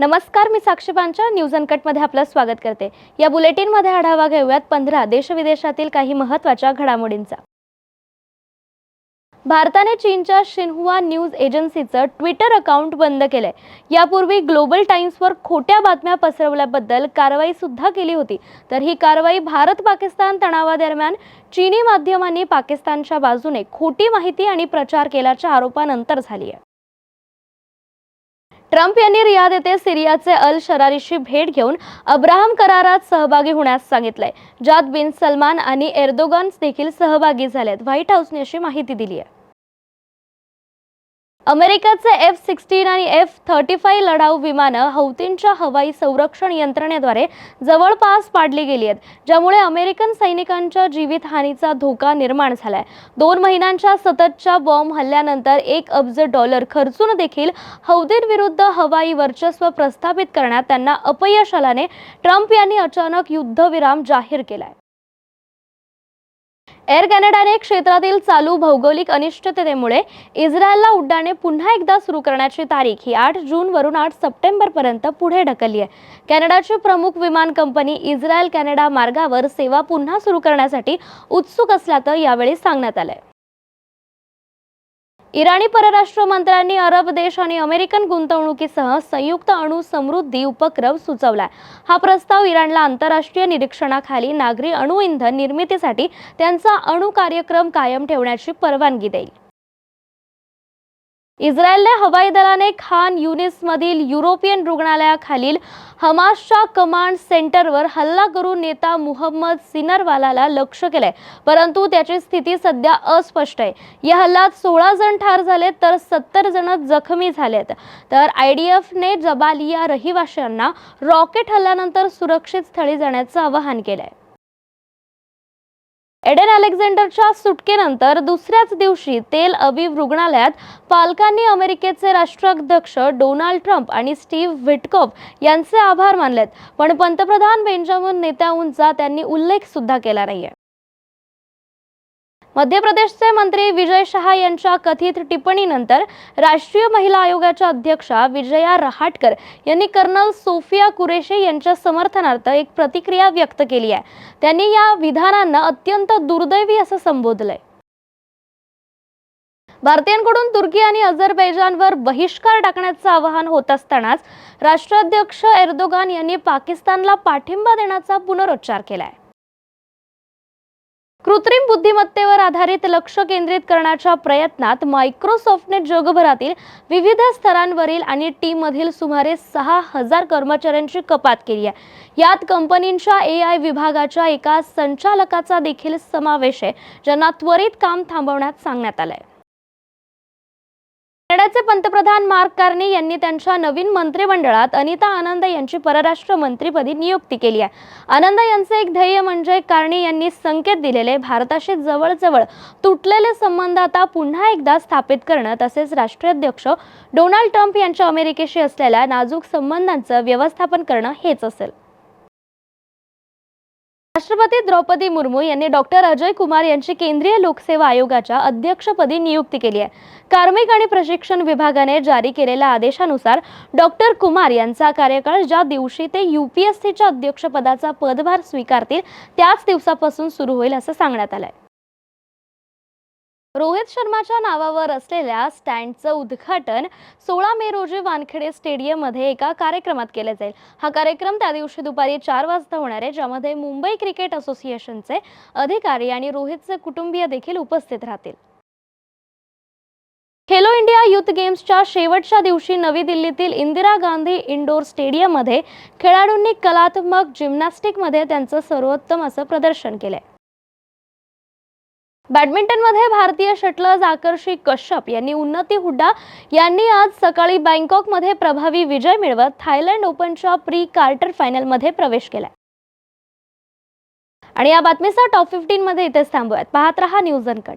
नमस्कार मी साक्षी पांचा. न्यूज अनकटमध्ये आपलं स्वागत करते. या बुलेटिनमध्ये आढावा घेऊयात पंधरा देशविदेशातील काही महत्त्वाच्या घडामोडींचा. भारताने चीनच्या शिन्हुआ न्यूज एजन्सीचं ट्विटर अकाउंट बंद केलंय. यापूर्वी ग्लोबल टाइम्सवर खोट्या बातम्या पसरवल्याबद्दल कारवाई सुद्धा केली होती. तर ही कारवाई भारत पाकिस्तान तणावादरम्यान चीनी माध्यमांनी पाकिस्तानच्या बाजूने खोटी माहिती आणि प्रचार केल्याच्या आरोपानंतर झाली आहे ट्रम्प यांनी रियाद येथे सिरियाचे अल शरारीशी भेट घेऊन अब्राहम करारात सहभागी होण्यास सांगितलंय ज्यात बिन सलमान आणि एर्दोगन देखील सहभागी झालेत. व्हाईट हाऊसने अशी माहिती दिली आहे. अमेरिकेचे एफ सिक्स्टीन आणि एफ थर्टी फाय लढाऊ विमानं हौतींच्या हवाई संरक्षण यंत्रणेद्वारे जवळपास पाडली गेली आहेत ज्यामुळे अमेरिकन सैनिकांच्या जीवितहानीचा धोका निर्माण झालाय. दोन महिन्यांच्या सततच्या बॉम्ब हल्ल्यानंतर एक अब्ज डॉलर खर्चून देखील हौदींविरुद्ध हवाई वर्चस्व प्रस्थापित करण्यात त्यांना अपयश आल्याने ट्रम्प यांनी अचानक युद्धविराम जाहीर केलाय. एअर कॅनडाने क्षेत्रातील चालू भौगोलिक अनिश्चिततेमुळे इस्रायलला उड्डाणे पुन्हा एकदा सुरू करण्याची तारीख ही आठ जून वरून आठ सप्टेंबर पर्यंत पुढे ढकलली आहे. कॅनडाची प्रमुख विमान कंपनी इस्रायल कॅनडा मार्गावर सेवा पुन्हा सुरू करण्यासाठी उत्सुक असल्याचं यावेळी सांगण्यात आलंय. इराणी परराष्ट्र मंत्र्यांनी अरब देश आणि अमेरिकन गुंतवणुकीसह संयुक्त अणु समृद्धी उपक्रम सुचवलाय. हा प्रस्ताव इराणला आंतरराष्ट्रीय निरीक्षणाखाली नागरी अणु इंधन निर्मितीसाठी त्यांचा अणु कार्यक्रम कायम ठेवण्याची परवानगी देईल. इस्रायलने हवाई दलाने खान युनिसमधील युरोपियन रुग्णालयाखालील हमासच्या कमांड सेंटरवर हल्ला करून नेता मुहम्मद सिनरवालाला लक्ष केलंय. परंतु त्याची स्थिती सध्या अस्पष्ट आहे. या हल्ल्यात सोळा जण ठार झालेत तर सत्तर जण जखमी झालेत. तर आय डी एफने जबालिया रहिवाशांना रॉकेट हल्ल्यानंतर सुरक्षित स्थळी जाण्याचं आवाहन केलंय. एडेन अलेक्झांडरच्या सुटकेनंतर दुसऱ्याच दिवशी तेल अविव रुग्णालयात पालकांनी अमेरिकेचे राष्ट्राध्यक्ष डोनाल्ड ट्रम्प आणि स्टीव्ह व्हिटकॉफ यांचे आभार मानलेत. पण पंतप्रधान बेंजामिन नेत्याहूनचा त्यांनी उल्लेख सुद्धा केला नाहीये. मध्य प्रदेशचे मंत्री विजय शहा यांच्या कथित टिप्पणीनंतर राष्ट्रीय महिला आयोगाच्या अध्यक्षा विजया रहाटकर यांनी कर्नल सोफिया कुरेशी यांच्या समर्थनार्थ एक प्रतिक्रिया व्यक्त केली आहे. त्यांनी या विधानांना अत्यंत दुर्दैवी असं संबोधलंय. भारतीयांकडून तुर्की आणि अझरबैजानवर बहिष्कार टाकण्याचं आवाहन होत असतानाच राष्ट्राध्यक्ष एर्दोगान यांनी पाकिस्तानला पाठिंबा देण्याचा पुनरुच्चार केलाय. कृत्रिम बुद्धिमत्तेवर आधारित लक्ष केंद्रित करण्याच्या प्रयत्नात मायक्रोसॉफ्टने जगभरातील विविध स्तरांवरील आणि टीममधील सुमारे सहा हजार कर्मचाऱ्यांची कपात केली आहे. यात कंपनींच्या ए आय विभागाच्या एका संचालकाचा देखील समावेश आहे ज्यांना त्वरित काम थांबवण्यात सांगण्यात आलं आहे कॅनडाचे पंतप्रधान मार्क कार्नी यांनी त्यांच्या नवीन मंत्रिमंडळात अनिता आनंद यांची परराष्ट्र मंत्रीपदी नियुक्ती केली आहे. आनंद यांचे एक ध्येय म्हणजे कार्नी यांनी संकेत दिलेले भारताशी जवळजवळ तुटलेले संबंध आता पुन्हा एकदा स्थापित करणं तसेच राष्ट्राध्यक्ष डोनाल्ड ट्रम्प यांच्या अमेरिकेशी असलेल्या नाजूक संबंधांचं व्यवस्थापन करणं हेच असेल. राष्ट्रपती द्रौपदी मुर्मू यांनी डॉक्टर अजय कुमार यांची केंद्रीय लोकसेवा आयोगाच्या अध्यक्षपदी नियुक्ती केली आहे. कार्मिक आणि प्रशिक्षण विभागाने जारी केलेल्या आदेशानुसार डॉक्टर कुमार यांचा कार्यकाळ ज्या दिवशी ते युपीएससीच्या अध्यक्षपदाचा पदभार स्वीकारतील त्याच दिवसापासून सुरू होईल असं सांगण्यात आलंय. रोहित शर्माच्या नावावर असलेल्या स्टँडचं उद्घाटन सोळा मे रोजी वानखेडे स्टेडियममध्ये एका कार्यक्रमात केले जाईल. हा कार्यक्रम त्या दिवशी दुपारी चार वाजता होणार आहे ज्यामध्ये मुंबई क्रिकेट असोसिएशनचे अधिकारी आणि रोहितचे कुटुंबीय देखील उपस्थित राहतील. खेलो इंडिया युथ गेम्सच्या शेवटच्या दिवशी नवी दिल्लीतील इंदिरा गांधी इंडोर स्टेडियममध्ये खेळाडूंनी कलात्मक जिम्नॅस्टिकमध्ये त्यांचं सर्वोत्तम असं प्रदर्शन केलं बॅडमिंटनमध्ये भारतीय शटलर्स आकर्षी कश्यप यांनी उन्नती हुड्डा यांनी आज सकाळी बँकॉकमध्ये प्रभावी विजय मिळवत थायलंड ओपनच्या प्री क्वार्टर फायनलमध्ये प्रवेश केला आणि या बातमीचा टॉप फिफ्टीनमध्ये इथेच थांबूयात. पाहत रहा न्यूज अनकट.